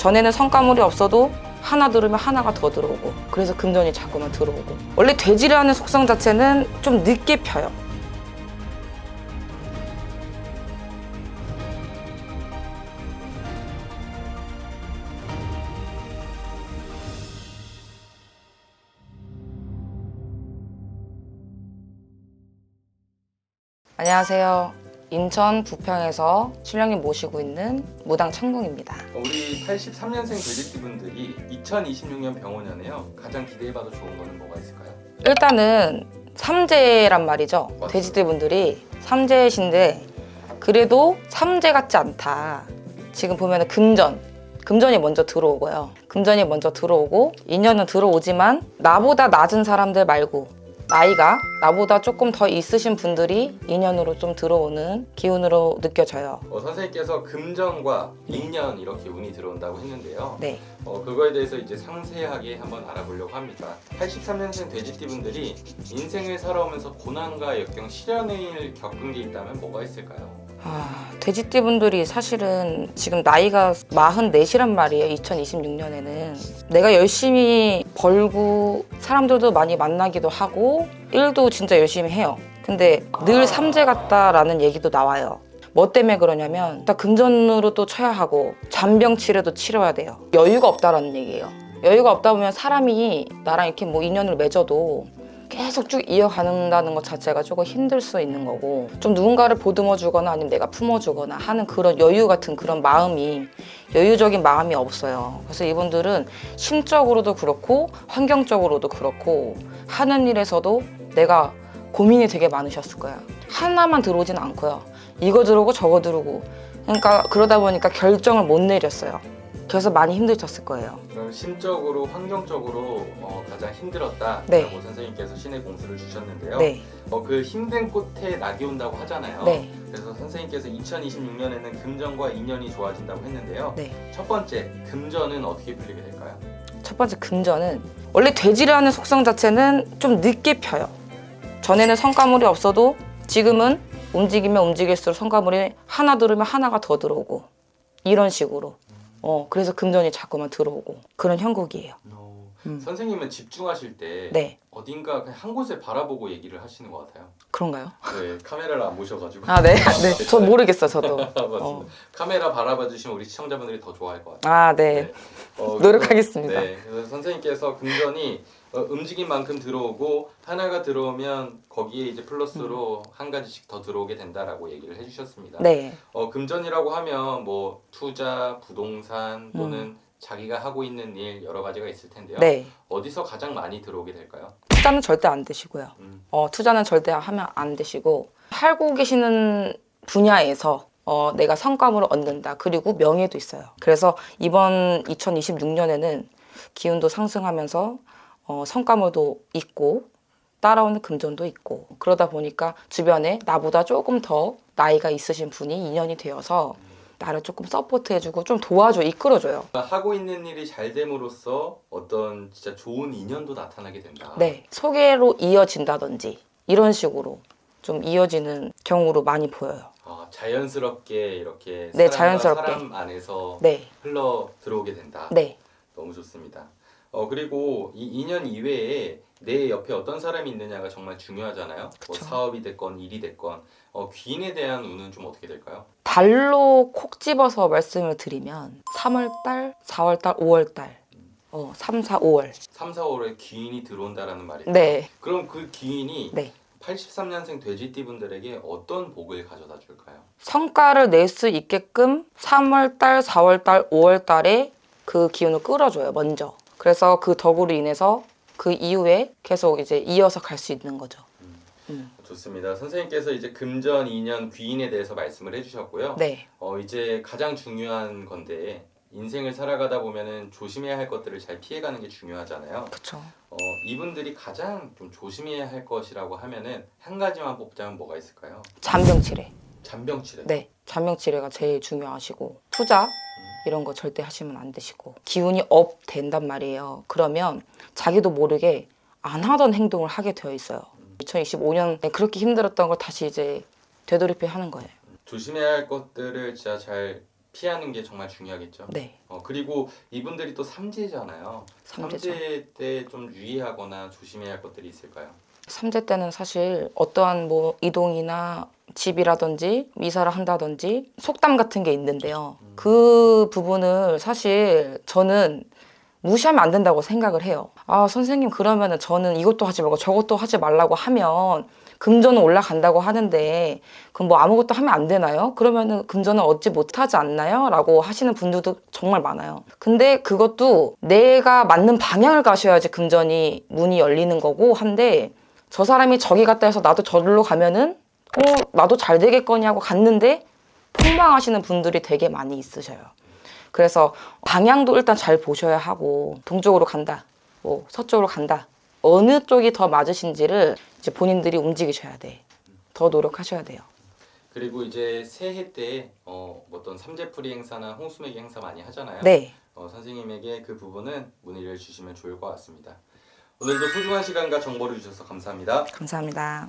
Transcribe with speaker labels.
Speaker 1: 전에는 성과물이 없어도 하나 들으면 하나가 더 들어오고 그래서 금전이 자꾸만 들어오고 원래 돼지라는 속성 자체는 좀 늦게 펴요. 안녕하세요. 인천 부평에서 신령님 모시고 있는 무당 천궁입니다.
Speaker 2: 우리 83년생 돼지띠 분들이 2026년 병원연에요. 가장 기대해봐도 좋은 거는 뭐가 있을까요?
Speaker 1: 일단은 삼재란 말이죠. 돼지들 분들이 삼재신데 그래도 삼재 같지 않다. 지금 보면 금전, 금전이 먼저 들어오고요. 금전이 먼저 들어오고 인연은 들어오지만 나보다 낮은 사람들 말고 나이가 나보다 조금 더 있으신 분들이 인연으로 좀 들어오는 기운으로 느껴져요.
Speaker 2: 어, 선생님께서 금전과 인연 이렇게 운이 들어온다고 했는데요.
Speaker 1: 네.
Speaker 2: 어, 그거에 대해서 이제 상세하게 한번 알아보려고 합니다. 83년생 돼지띠분들이 인생을 살아오면서 고난과 역경, 시련을 겪은 게 있다면 뭐가 있을까요?
Speaker 1: 아, 돼지띠 분들이 사실은 지금 나이가 44이란 말이에요. 2026년에는. 내가 열심히 벌고 사람들도 많이 만나기도 하고 일도 진짜 열심히 해요. 근데 늘 삼재 같다라는 얘기도 나와요. 뭐 때문에 그러냐면 딱 금전으로 또 쳐야 하고 잔병 치료도 치러야 돼요. 여유가 없다라는 얘기예요. 여유가 없다 보면 사람이 나랑 이렇게 뭐 인연을 맺어도 계속 쭉 이어간다는 것 자체가 조금 힘들 수 있는 거고 좀 누군가를 보듬어 주거나 아니면 내가 품어 주거나 하는 그런 여유 같은 그런 마음이 여유적인 마음이 없어요. 그래서 이분들은 심적으로도 그렇고 환경적으로도 그렇고 하는 일에서도 내가 고민이 되게 많으셨을 거예요. 하나만 들어오진 않고요. 이거 들어오고 저거 들어오고 그러니까 그러다 보니까 결정을 못 내렸어요. 그래서 많이 힘드셨을 거예요.
Speaker 2: 그럼 심적으로, 환경적으로 어, 가장 힘들었다라고
Speaker 1: 네.
Speaker 2: 선생님께서 신의 공수를 주셨는데요.
Speaker 1: 네,
Speaker 2: 어, 그 힘든 꽃에 낙이 온다고 하잖아요.
Speaker 1: 네,
Speaker 2: 그래서 선생님께서 2026년에는 금전과 인연이 좋아진다고 했는데요.
Speaker 1: 네.
Speaker 2: 첫 번째, 금전은 어떻게 풀리게 될까요?
Speaker 1: 첫 번째 금전은 원래 돼지라는 속성 자체는 좀 늦게 펴요. 전에는 성과물이 없어도 지금은 움직이면 움직일수록 성과물이 하나 들으면 하나가 더 들어오고 이런 식으로. 어 그래서 금전이 자꾸만 들어오고 그런 형국이에요. 음.
Speaker 2: 선생님은 집중하실 때
Speaker 1: 네
Speaker 2: 어딘가 그냥 한 곳을 바라보고 얘기를 하시는 것 같아요.
Speaker 1: 그런가요?
Speaker 2: 네, 카메라를 안 보셔가지고.
Speaker 1: 아 네. 네. 저 모르겠어 저도.
Speaker 2: 맞습니다.
Speaker 1: 어.
Speaker 2: 카메라 바라봐 주시면 우리 시청자분들이 더 좋아할 것 같아요.
Speaker 1: 아 네.
Speaker 2: 어,
Speaker 1: 노력하겠습니다.
Speaker 2: 네, 그래서 선생님께서 금전이 어, 움직인 만큼 들어오고 하나가 들어오면 거기에 이제 플러스로 한 가지씩 더 들어오게 된다라고 얘기를 해주셨습니다.
Speaker 1: 음. 네.
Speaker 2: 어, 금전이라고 하면 뭐 투자, 부동산 또는 자기가 하고 있는 일 여러 가지가 있을 텐데요.
Speaker 1: 음. 네.
Speaker 2: 어디서 가장 많이 들어오게 될까요?
Speaker 1: 투자는 절대 안 되시고요.
Speaker 2: 음,
Speaker 1: 어, 투자는 절대 하면 안 되시고 살고 계시는 분야에서 어, 내가 성과물을 얻는다. 그리고 명예도 있어요. 그래서 이번 2026년에는 기운도 상승하면서 어, 성과물도 있고 따라오는 금전도 있고 그러다 보니까 주변에 나보다 조금 더 나이가 있으신 분이 인연이 되어서 나를 조금 서포트해주고 좀 도와줘 이끌어줘요.
Speaker 2: 하고 있는 일이 잘 됨으로써 어떤 진짜 좋은 인연도 나타나게 된다.
Speaker 1: 네, 소개로 이어진다든지 이런 식으로 좀 이어지는 경우로 많이 보여요.
Speaker 2: 아, 자연스럽게 이렇게
Speaker 1: 네,
Speaker 2: 사람과
Speaker 1: 자연스럽게.
Speaker 2: 사람 안에서
Speaker 1: 네,
Speaker 2: 흘러 들어오게 된다.
Speaker 1: 네.
Speaker 2: 너무 좋습니다. 어 그리고 이 인연 이외에 내 옆에 어떤 사람이 있느냐가 정말 중요하잖아요. 뭐
Speaker 1: 그쵸.
Speaker 2: 사업이 됐건 일이 됐건 어, 귀인에 대한 운은 좀 어떻게 될까요?
Speaker 1: 달로 콕 집어서 말씀을 드리면 3월달, 4월달, 5월달, 어, 3, 4, 5월.
Speaker 2: 3, 4, 5월에 귀인이 들어온다라는 말이죠.
Speaker 1: 네,
Speaker 2: 그럼 그 귀인이
Speaker 1: 네.
Speaker 2: 83년생 돼지띠분들에게 어떤 복을 가져다 줄까요?
Speaker 1: 성과를 낼 수 있게끔 3월달, 4월달, 5월달에 그 기운을 끌어줘요, 먼저. 그래서 그 덕으로 인해서 그 이후에 계속 이제 이어서 갈 수 있는 거죠. 음.
Speaker 2: 좋습니다. 선생님께서 이제 금전, 인연, 귀인에 대해서 말씀을 해주셨고요.
Speaker 1: 네,
Speaker 2: 어 이제 가장 중요한 건데 인생을 살아가다 보면은 조심해야 할 것들을 잘 피해가는 게 중요하잖아요.
Speaker 1: 그쵸.
Speaker 2: 어, 이분들이 가장 좀 조심해야 할 것이라고 하면은 한 가지만 뽑자면 뭐가 있을까요?
Speaker 1: 잔병치레.
Speaker 2: 잔병치레.
Speaker 1: 네, 잔병치레가 제일 중요하시고 투자 이런 거 절대 하시면 안 되시고 기운이 업 된단 말이에요. 그러면 자기도 모르게 안 하던 행동을 하게 되어 있어요. 2025년에 그렇게 힘들었던 걸 다시 이제 되돌이표 하는 거예요.
Speaker 2: 조심해야 할 것들을 진짜 잘 피하는 게 정말 중요하겠죠.
Speaker 1: 네.
Speaker 2: 어, 그리고 이분들이 또 삼재잖아요.
Speaker 1: 삼재죠.
Speaker 2: 삼재 때 좀 유의하거나 조심해야 할 것들이 있을까요?
Speaker 1: 삼재 때는 사실 어떠한 뭐 이동이나 집이라든지 이사를 한다든지 속담 같은 게 있는데요. 그 부분을 사실 저는 무시하면 안 된다고 생각을 해요. 아, 선생님 그러면은 저는 이것도 하지 말고 저것도 하지 말라고 하면 금전은 올라간다고 하는데 그럼 뭐 아무것도 하면 안 되나요? 그러면은 금전을 얻지 못하지 않나요? 라고 하시는 분들도 정말 많아요. 근데 그것도 내가 맞는 방향을 가셔야지 금전이 문이 열리는 거고 한데 저 사람이 저기 갔다 해서 나도 저리로 가면은 어 나도 잘 되겠거니 하고 갔는데 폭망하시는 분들이 되게 많이 있으셔요. 그래서 방향도 일단 잘 보셔야 하고 동쪽으로 간다, 뭐 서쪽으로 간다. 어느 쪽이 더 맞으신지를 이제 본인들이 움직이셔야 돼. 더 노력하셔야 돼요.
Speaker 2: 그리고 이제 새해 때 어, 어떤 삼재풀이 행사나 홍수매기 행사 많이 하잖아요.
Speaker 1: 네.
Speaker 2: 어, 선생님에게 그 부분은 문의를 주시면 좋을 것 같습니다. 오늘도 소중한 시간과 정보를 주셔서 감사합니다.
Speaker 1: 감사합니다.